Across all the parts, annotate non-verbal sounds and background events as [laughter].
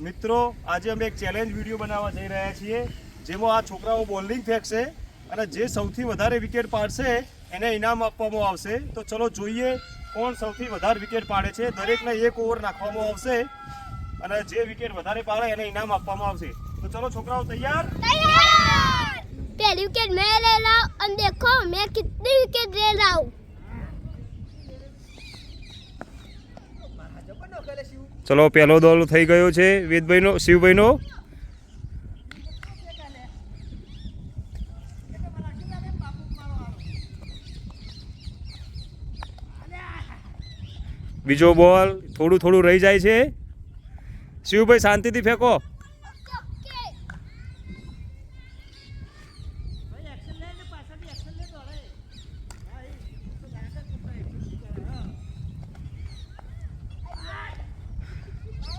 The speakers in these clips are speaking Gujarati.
મિત્રો આજે અમે એક ચેલેન્જ વીડિયો બનાવવા જઈ રહ્યા છીએ જેમાં આ છોકરાઓ બોલિંગ ફેંકશે અને જે સૌથી વધારે વિકેટ પાડશે એને ઇનામ આપવામાં આવશે. તો ચલો જોઈએ કોણ સૌથી વધારે વિકેટ પાડે છે. દરેકને એક ઓવર નાખવામાં આવશે અને જે વિકેટ વધારે પાડે એને ઇનામ આપવામાં આવશે. તો ચલો છોકરાઓ તૈયાર? પહેલી વિકેટ મેં લે લાઉ અને દેખો મેં કેટલી વિકેટ લે લાઉ ચલો, પહેલો દોલ થઈ ગયો છે વેદભાઈનો, શિવભાઈનો. બીજો બોલ થોડું થોડું રહી જાય છે. શિવભાઈ શાંતિથી ફેંકો.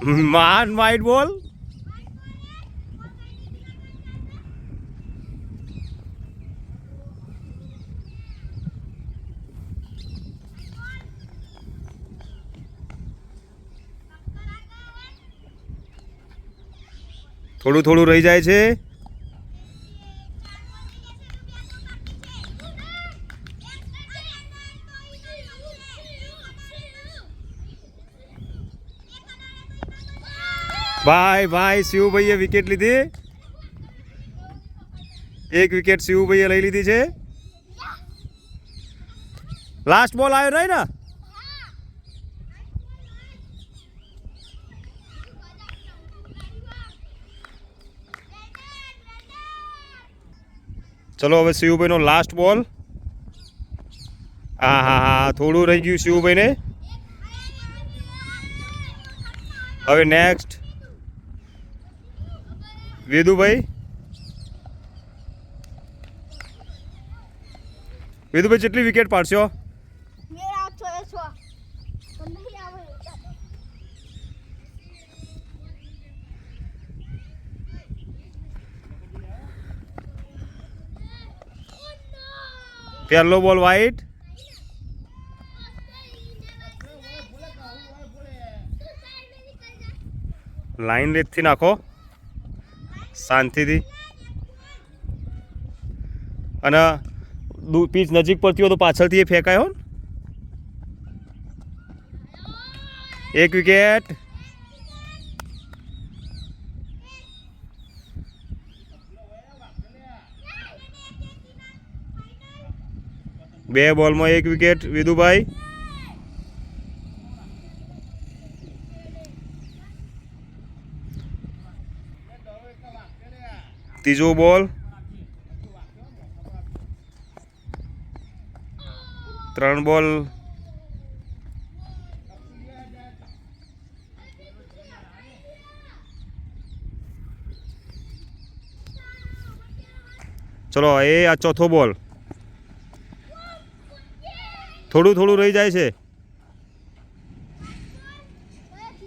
માન વાઇટ બોલ થોડું થોડું રહી જાય છે. ભાઈ ભાઈ, શિવભાઈએ વિકેટ લીધી. એક વિકેટ શિવભાઈએ લઈ લીધી છે. લાસ્ટ બોલ આવ્યો નહીં ને? ચલો હવે શિવભાઈનો લાસ્ટ બોલ હા હા હા, થોડું રહી ગયું શિવભાઈને. હવે નેક્સ્ટ વેદુભાઈ? વેદુભાઈ જેટલી વિકેટ પાડશો? પહેલો બોલ વાઈટ લાઈન લેથી નાખો. શાંતિથી. અને પીચ નજીક પડતી હોય તો પાછળથી એ ફેંકાયો એક વિકેટ. બે બોલમાં એક વિકેટ, વિદુભાઈ. ત્રીજો બોલ. ત્રણ બોલ. ચલો, એ આ ચોથો બોલ. થોડું થોડું રહી જાય છે.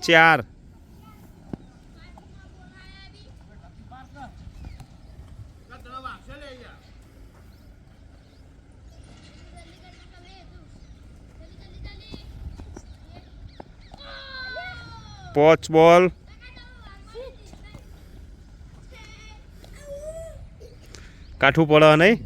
ચાર. પોચ બોલ કાઠું પડે નહીં?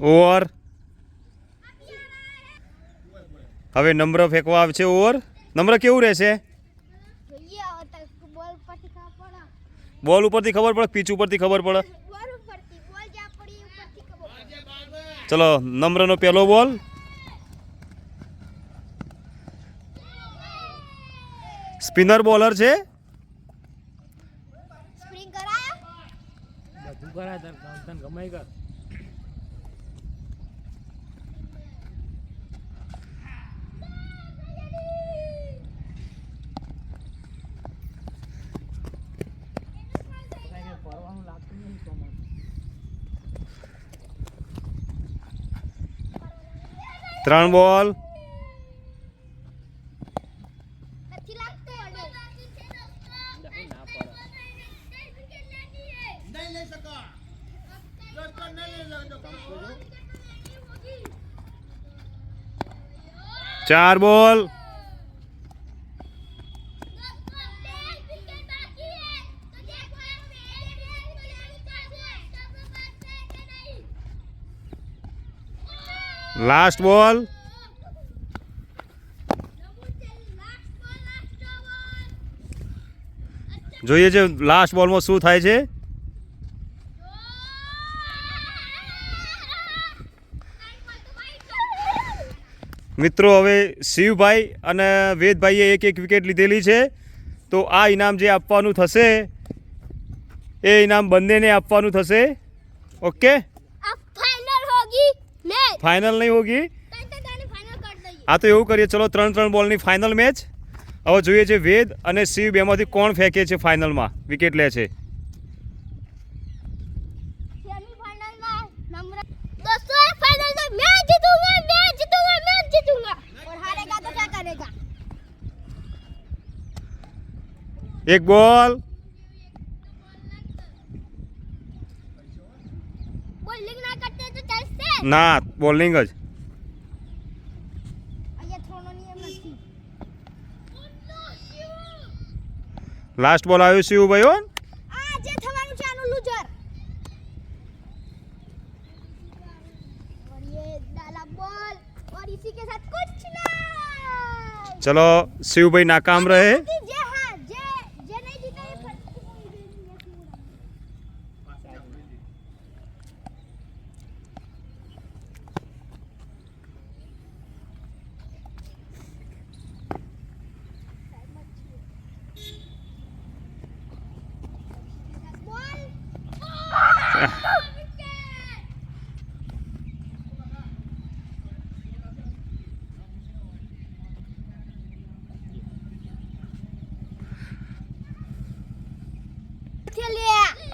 ઓવર. હવે નંબર ફેંકવા આવશે ઓવર? નંબર કેવું રહેશે જોઈએ હવે તો બોલ પરથી ખબર પડે બોલ ઉપરથી ખબર પડે પીચ ઉપરથી ખબર પડે. ચલો નમ્રનો પહેલો બોલ. સ્પિનર બોલર છે? સ્પ્રિંગ કરાયો? બધું કરાય તને ગમાઈ કર. त्राण बॉल चार बॉल લાસ્ટ બોલ જોઈએ છે લાસ્ટ બોલમાં શું થાય છે? મિત્રો, હવે શિવભાઈ અને વેદભાઈએ એક એક વિકેટ લીધેલી છે. તો આ ઇનામ જે આપવાનું થશે, એ ઇનામ બંનેને આપવાનું થશે. ઓકે ફાઇનલ નહીં હોગી? આ તો એવું કરીએ ચલો ત્રણ ત્રણ બોલની ફાઇનલ મેચ હવે જોઈએ છે વેદ અને શિવ બેમાંથી કોણ ફેંકે છે ફાઇનલમાં વિકેટ લે છે. એક બોલ. ના બોલિંગ જ. લાસ્ટ બોલ આવ્યો શિવ ભાઈ હો. ચલો શિવભાઈ નાકામ રહે.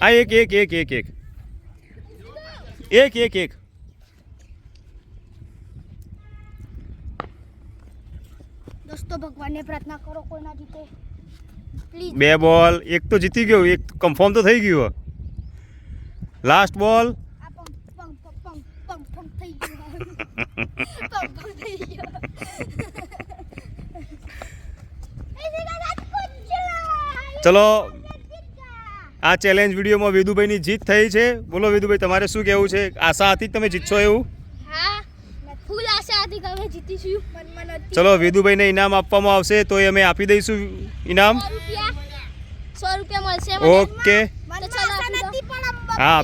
આ એક એક એક એક એક. એક એક એક. બે બોલ. એક તો જીતી ગયો એક કન્ફર્મ તો થઈ ગયો [laughs] [laughs] લાસ્ટ બોલ ચલો આ ચેલેન્જ વિડીયોમાં વેદુભાઈની જીત થઈ છે. બોલો વેદુભાઈ તમારે શું કહેવું છે? આશા હતી તમે જીતશો એવું? ચલો વેદુભાઈને ઇનામ આપવામાં આવશે તો અમે આપી દઈશું ઇનામ. ઓકે. હા.